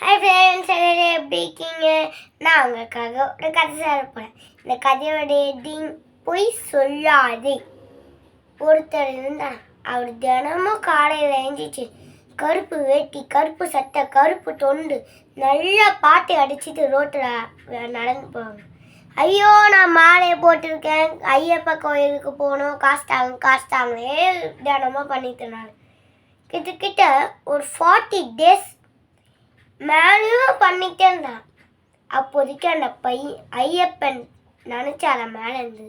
Hi friends எல்லாரும் எப்படி இருக்கீங்க நான் உங்களுக்காக ஒரு கதை சொல்ல போகிறேன் இந்த கதையோட டிங் பொய் சொல்லாதே. ஒருத்தர் இருந்தான் அவர் தினமும் காலையில் எழுந்திரிச்சு கருப்பு வேட்டி கருப்பு சட்டை கருப்பு தொண்டு நல்லா பாட்டு அடிச்சிட்டு ரோட்டில் நடந்து போவாங்க. ஐயோ நான் மாலையை போட்டிருக்கேன். ஐயப்ப கோயிலுக்கு போகணும். காசு தாங்க காசு தாங்களே தினமும் பண்ணிட்டு நான் கிட்டத்தட்ட ஒரு ஃபார்ட்டி டேஸ் மேலேயும் பண்ணிட்டே இருந்தான் அப்போதைக்கு அந்த பையன் ஐயப்பன் நினச்சால மேலேருந்து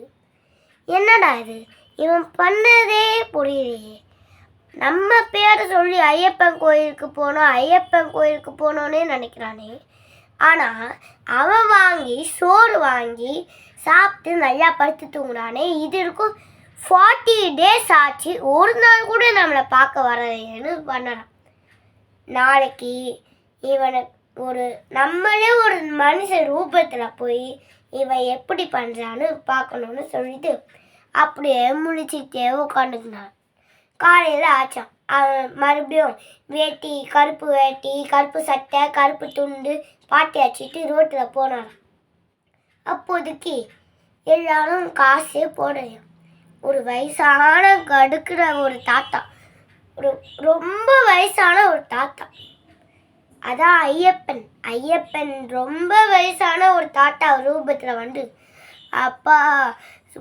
என்னடா இது? இவன் பண்ணதே புரியலையே. நம்ம பேரை சொல்லி ஐயப்பன் கோயிலுக்கு போனோம் ஐயப்பன் கோயிலுக்கு போனோன்னே நினைக்கிறானே. ஆனால் அவன் வாங்கி சோறு வாங்கி சாப்பிட்டு நல்லா படுத்து தூங்குறானே. இது இருக்கும் ஃபார்ட்டி டேஸ் ஆச்சு. ஒரு நாள் கூட நம்மளை பார்க்க வரலையேன்னு பண்ணலாம் நாளைக்கு இவனை ஒரு நம்மளே ஒரு மனுஷ ரூபத்தில் போய் இவன் எப்படி பண்ணுறான்னு பார்க்கணுன்னு சொல்லிட்டு அப்படியே முழிச்சிட்டே உட்காந்துக்கினான் காலையில் ஆச்சான். அவன் மறுபடியும் வேட்டி கருப்பு வேட்டி கருப்பு சட்டை கருப்பு துண்டு பாட்டி அடிச்சிட்டு ரோட்டில் போனான். அப்போதைக்கு எல்லாரும் காசே போடலையாம் ஒரு வயசான கடுக்கிற ஒரு தாத்தா. ஒரு ரொம்ப வயசான ஒரு தாத்தா. அதான் ஐயப்பன். ஐயப்பன் ரொம்ப வயசான ஒரு தாத்தா ரூபத்தில் வந்து அப்பா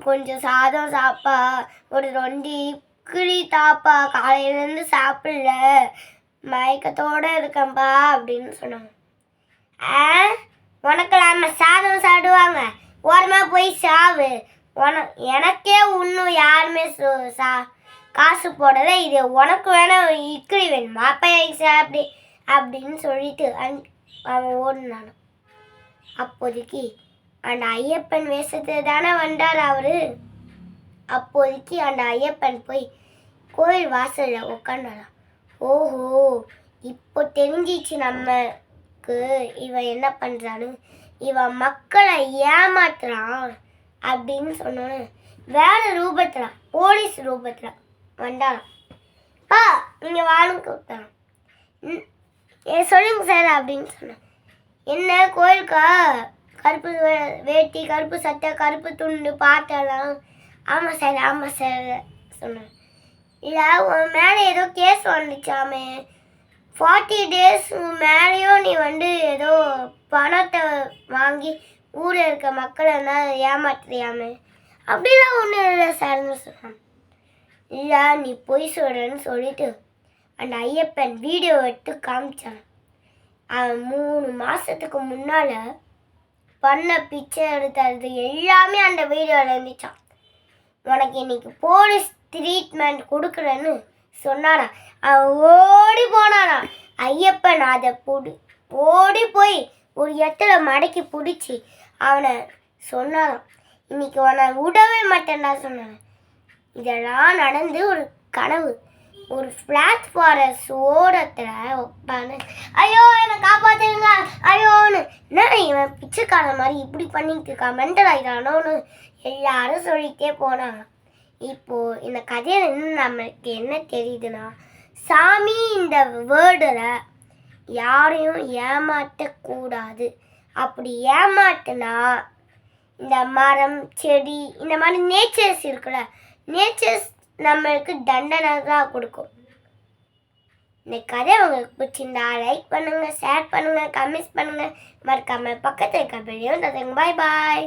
கொஞ்சம் சாதம் சாப்பா ஒரு ரெண்டு இக்கிழி தாப்பா காலையிலேருந்து சாப்பிடல மயக்கத்தோடு இருக்கேன்ப்பா அப்படின்னு சொன்னாங்க. ஆ? உனக்கெல்லாம் சாதம் சாப்பிடுவாங்க. ஓரமாக போய் சாவு. உன எனக்கே இன்னும் யாருமே சு- சா காசு போடலை. இது உனக்கு வேணா இக்கிழி வேணுமா? அப்போ சாப்பிடு. அப்படின்னு சொல்லிட்டு அந் அவன் ஓடினான். அப்போதைக்கு அந்த ஐயப்பன் வேஷத்தில் தானே வந்தார் அவரு. அப்போதைக்கு அந்த ஐயப்பன் போய் கோயில் வாசலில் உட்காந்தாராம் ஓஹோ இப்போ தெரிஞ்சிச்சு நம்மக்கு இவன் என்ன பண்ணுறான்னு இவன் மக்களை ஏமாத்துறான் அப்படின்னு சொன்னோன்னு வேற ரூபத்தில் போலீஸ் ரூபத்தில் வந்தாராம். பா நீங்கள் வாழும் கூப்பிட்டான் ஏ சொல்லுங்க சார் அப்படின்னு சொன்னேன். என்ன கோயிலுக்கா? கருப்பு வேட்டி கருப்பு சட்டை கருப்பு துண்டு பாட்டெல்லாம். ஆமாம் சார் ஆமாம் சார் சொன்னேன். இல்லை உன் மேலே ஏதோ கேஸ் வந்துச்சாமே. ஃபார்ட்டி டேஸ் மேலேயும் நீ வந்து ஏதோ பணத்தை வாங்கி ஊரில் இருக்க மக்களை எல்லாம் ஏமாத்துறியாமே. அப்படிலாம் ஒன்றும் இல்லை சார்னு சொன்னான். இல்லை நீ பொய் சொல்கிறேன்னு சொல்லிட்டு அந்த ஐயப்பன் வீடியோ எடுத்து காமிச்சான். அவன் மூணு மாதத்துக்கு முன்னால் பண்ண பிச்சை எடுத்தது எல்லாமே அந்த வீடியோவில் இருந்துச்சான் உனக்கு இன்னைக்கு போலீஸ் ட்ரீட்மெண்ட் கொடுக்குறேன்னு சொன்னானா அவன் ஓடி போனானா ஐயப்பன் அதை புடி ஓடி போய் ஒரு இடத்துல மடக்கி பிடிச்சி அவனை சொன்னாராம். இன்னைக்கு உன்னை விடவே மாட்டேன்னா சொன்னான். இதெல்லாம் நடந்து ஒரு கனவு. ஒரு ஃப்ளாட் ஃபாரஸ்ட் ஓரத்தில் உட்காந்து ஐயோ என்னை காப்பாற்றுங்க ஐயோன்னு. என்ன இவன் பிச்சைக்காரன் மாதிரி இப்படி பண்ணிட்டு இருக்கான் மென்டல் ஆகிட்டானோன்னு எல்லாரும் சொல்லிகிட்டே போனாங்க. இப்போ இந்த கதையில இருந்து நம்மளுக்கு என்ன தெரியுதுன்னா சாமி இந்த வேர்டில் யாரையும் ஏமாற்றக்கூடாது அப்படி ஏமாத்துனா இந்த மரம் செடி இந்த மாதிரி நேச்சர்ஸ் இருக்குல்ல நேச்சர்ஸ் நம்மளுக்கு தண்டனைகளாக கொடுக்கும். இந்த கதை உங்களுக்கு பிடிச்சிருந்தா லைக் பண்ணுங்கள் ஷேர் பண்ணுங்கள் கமெண்ட்ஸ் பண்ணுங்கள் மறக்காமல் பக்கத்தில் இருக்க பெரிய பாய் பாய்